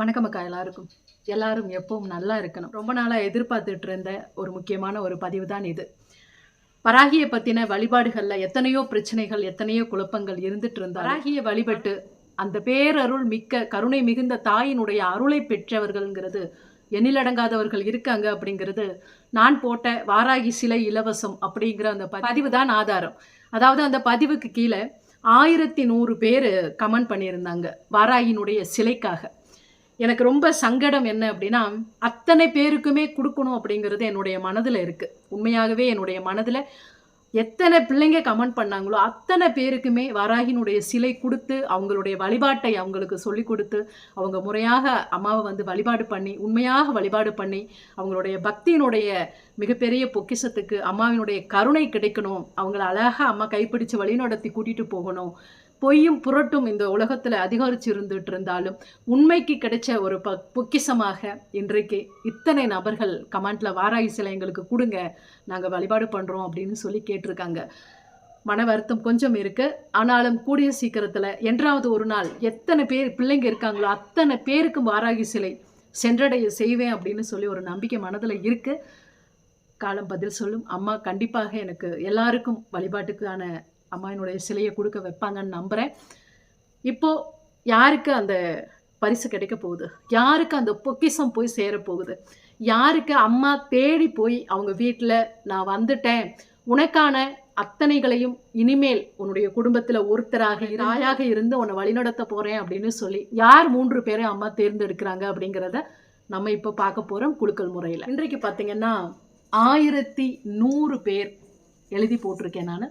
வணக்கம் அக்கா எல்லாருக்கும். எல்லாரும் எப்பவும் நல்லா இருக்கணும். ரொம்ப நாளாக எதிர்பார்த்துட்டு இருந்த ஒரு முக்கியமான ஒரு பதிவு தான் இது. வராகியை பற்றின வழிபாடுகளில் எத்தனையோ பிரச்சனைகள் எத்தனையோ குழப்பங்கள் இருந்துட்டு இருந்தா பராகியை வழிபட்டு அந்த பேரருள் மிக்க கருணை மிகுந்த தாயினுடைய அருளை பெற்றவர்கள்ங்கிறது எண்ணிலடங்காதவர்கள் இருக்காங்க அப்படிங்கிறது நான் போட்ட வாராகி சிலை இலவசம் அப்படிங்கிற அந்த பதிவு தான் ஆதாரம். அதாவது அந்த பதிவுக்கு கீழே ஆயிரத்தி நூறு பேர் கமெண்ட் பண்ணியிருந்தாங்க வாராகியினுடைய சிலைக்காக. எனக்கு ரொம்ப சங்கடம் என்ன அப்படின்னா அத்தனை பேருக்குமே கொடுக்கணும் அப்படிங்கிறது என்னுடைய மனதில் இருக்குது உண்மையாகவே என்னுடைய மனதில் எத்தனை பிள்ளைங்க கமெண்ட் பண்ணாங்களோ அத்தனை பேருக்குமே வராகினுடைய சிலை கொடுத்து அவங்களுடைய வழிபாட்டை அவங்களுக்கு சொல்லி கொடுத்து அவங்க முறையாக அம்மாவை வந்து வழிபாடு பண்ணி உண்மையாக வழிபாடு பண்ணி அவங்களுடைய பக்தியினுடைய மிகப்பெரிய பொக்கிஷத்துக்கு அம்மாவினுடைய கருணை கிடைக்கணும் அவங்கள அழகாக அம்மா கைப்பிடிச்சு வழிநடத்தி கூட்டிகிட்டு போகணும் பொய்யும் புரட்டும் இந்த உலகத்தில் அதிகரிச்சு இருந்துட்டு இருந்தாலும் உண்மைக்கு கிடைச்ச ஒரு ப பொக்கிஷமாக இன்றைக்கு இத்தனை நபர்கள் கமெண்ட்ல வாராகி சிலை எங்களுக்கு கொடுங்க நாங்கள் வழிபாடு பண்ணுறோம் அப்படின்னு சொல்லி கேட்டிருக்காங்க. மன வருத்தம் கொஞ்சம் இருக்குது ஆனாலும் கூடிய சீக்கிரத்தில் என்றாவது ஒரு நாள் எத்தனை பேர் பிள்ளைங்க இருக்காங்களோ அத்தனை பேருக்கும் வாராகி சிலை சென்றடைய செய்வேன் அப்படின்னு சொல்லி ஒரு நம்பிக்கை மனதில் இருக்குது காலம் பதில் சொல்லும். அம்மா கண்டிப்பாக எனக்கு எல்லாருக்கும் வழிபாட்டுக்கான அம்மாயினுடைய சிலையை கொடுக்க வைப்பாங்கன்னு நம்புகிறேன் இப்போது யாருக்கு அந்த பரிசு கிடைக்க போகுது? யாருக்கு அந்த பொக்கிஷம் போய் சேரப்போகுது போகுது? யாருக்கு அம்மா தேடி போய் அவங்க வீட்டில் நான் வந்துட்டேன் உனக்கான அத்தனைகளையும் இனிமேல் உன்னுடைய குடும்பத்தில் ஒருத்தராக தாயாக இருந்து உன்னை வழிநடத்த போகிறேன் அப்படின்னு சொல்லி யார் மூன்று பேரை அம்மா தேர்ந்தெடுக்கிறாங்க அப்படிங்கிறத நம்ம இப்போ பார்க்க போகிறோம் குழுக்கள் முறையில். இன்றைக்கு பார்த்தீங்கன்னா ஆயிரத்தி நூறு பேர் எழுதி போட்டிருக்கேன் நான்.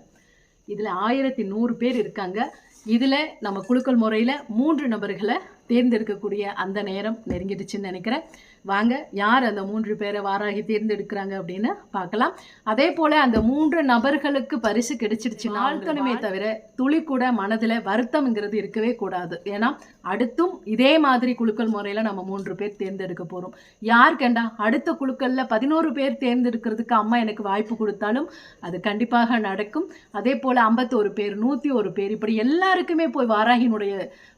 இதில் ஆயிரத்தி நூறு பேர் இருக்காங்க. இதில் நம்ம குழுக்கள் முறையில் மூன்று நபர்களை தேர்ந்தெடுக்கக்கூடிய அந்த நேரம் நெருங்கிடுச்சுன்னு நினைக்கிறேன். வாங்க யார் அந்த மூன்று பேரை வாராகி தேர்ந்தெடுக்கிறாங்க அப்படின்னு பார்க்கலாம். அதே போல் அந்த மூன்று நபர்களுக்கு பரிசு கிடைச்சிடுச்சு நாள்கணுமே தவிர துளி கூட மனதில் வருத்தம்ங்கிறது இருக்கவே கூடாது. ஏன்னா அடுத்தும் இதே மாதிரி குலுக்கல் முறையில் நம்ம மூன்று பேர் தேர்ந்தெடுக்க போகிறோம் யார் கண்டா? அடுத்த குழுக்களில் பதினோரு பேர் தேர்ந்தெடுக்கிறதுக்கு அம்மா எனக்கு வாய்ப்பு கொடுத்தாலும் அது கண்டிப்பாக நடக்கும். அதே போல் ஐம்பத்தோரு பேர் நூற்றி ஒரு பேர் இப்படி எல்லாருக்குமே போய் வாராகினுடைய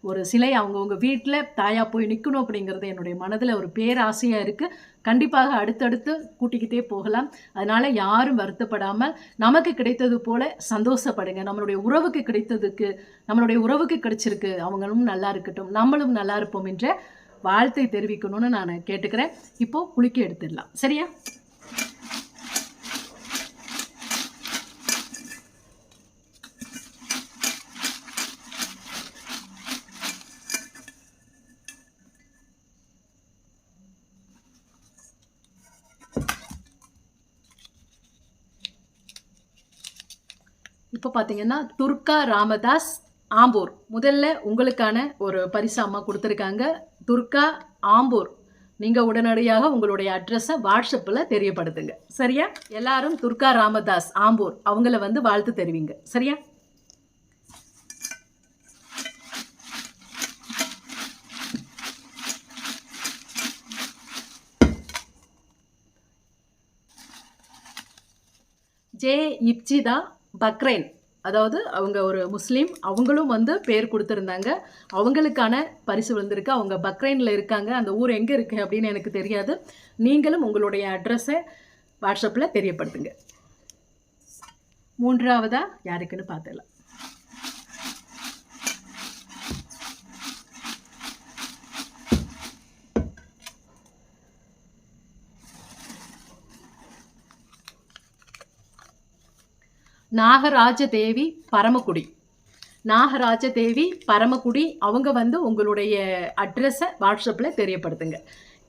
ஒரு சிலை அவங்கவுங்க வீட்டில் தாயா போய் நிற்கணும் அப்படிங்கிறது என்னுடைய மனதில் ஒரு பேராசையாக இருக்குது கண்டிப்பாக அடுத்தடுத்து கூட்டிக்கிட்டே போகலாம். அதனால் யாரும் வருத்தப்படாமல் நமக்கு கிடைத்தது போல சந்தோஷப்படுங்க. நம்மளுடைய உறவுக்கு கிடைத்ததுக்கு நம்மளுடைய உறவுக்கு கிடைச்சிருக்கு. அவங்களும் நல்லா இருக்கட்டும் நம்மளும் நல்லா இருப்போம் என்ற வாழ்த்தை தெரிவிக்கணும்னு நான் கேட்டுக்கிறேன். இப்போது குளிக்க எடுத்துடலாம். சரியா? இப்போ பார்த்தீங்கன்னா துர்கா ராமதாஸ் ஆம்பூர். முதல்ல உங்களுக்கான ஒரு பரிசு அம்மா கொடுத்துருக்காங்க. துர்கா ஆம்பூர். நீங்கள் உடனடியாக உங்களுடைய அட்ரஸை வாட்ஸ்அப்பில் தெரியப்படுத்துங்க. சரியா? எல்லாரும் துர்கா ராமதாஸ் ஆம்பூர். அவங்கள வந்து வாழ்த்து தெரிவிங்க. சரியா? ஜே இப்ஜிதா பக்ரைன் அதாவது அவங்க ஒரு முஸ்லீம் அவங்களும் வந்து பேர் கொடுத்துருந்தாங்க. அவங்களுக்கான பரிசு வந்திருக்கு அவங்க பக்ரைனில் இருக்காங்க. அந்த ஊர் எங்கே இருக்குது அப்படின்னு எனக்கு தெரியாது. நீங்களும் உங்களுடைய அட்ரஸை வாட்ஸ்அப்பில் தெரியப்படுத்துங்க. மூன்றாவதாக யாருக்குன்னு பார்த்துடலாம். நாகராஜ தேவி பரமக்குடி. நாகராஜ தேவி பரமக்குடி அவங்க வந்து உங்களுடைய அட்ரஸை வாட்ஸ்அப்பில் தெரியப்படுத்துங்க.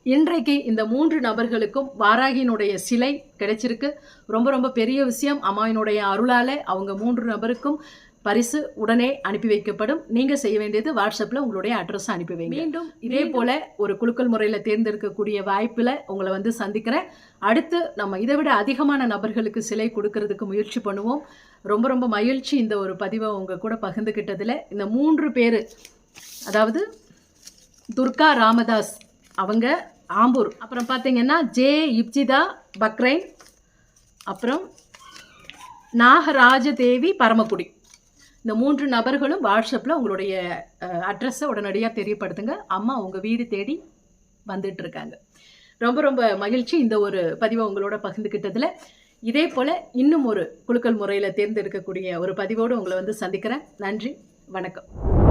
இன்றைக்கு இந்த மூன்று நபர்களுக்கும் வாராகியினுடைய சிலை கிடைச்சிருக்கு. ரொம்ப ரொம்ப பெரிய விஷயம். அம்மாவினுடைய அருளால் அவங்க மூன்று நபருக்கும் பரிசு உடனே அனுப்பி வைக்கப்படும். நீங்கள் செய்ய வேண்டியது வாட்ஸ்அப்பில் உங்களுடைய அட்ரஸ் அனுப்பி வைங்க. மீண்டும் இதே போல் ஒரு குலுக்கல் முறையில் தேர்ந்தெடுக்கக்கூடிய வாய்ப்பில் உங்களை வந்து சந்திக்கிறேன். அடுத்து நம்ம இதை விட அதிகமான நபர்களுக்கு சிலை கொடுக்கறதுக்கு முயற்சி பண்ணுவோம். ரொம்ப ரொம்ப மகிழ்ச்சி இந்த ஒரு பதிவை உங்கள் கூட பகிர்ந்துக்கிட்டதில் இந்த மூன்று பேர் அதாவது துர்கா ராமதாஸ் அவங்க ஆம்பூர். அப்புறம் பார்த்தீங்கன்னா ஜே இப்ஜிதா பக்ரைன் அப்புறம் நாகராஜ தேவி பரமக்குடி. இந்த மூன்று நபர்களும் வாட்ஸ்அப்பில் உங்களுடைய அட்ரஸை உடனடியாக தெரியப்படுத்துங்க. அம்மா உங்கள் வீடு தேடி வந்துட்டு இருக்காங்க ரொம்ப ரொம்ப மகிழ்ச்சி இந்த ஒரு பதிவை உங்களோட பகிர்ந்துக்கிட்டதில் இதே போல் இன்னும் ஒரு குலுக்கல் முறையில் தேர்ந்தெடுக்கக்கூடிய ஒரு பதிவோடு உங்களை வந்து சந்திக்கிறேன். நன்றி வணக்கம்.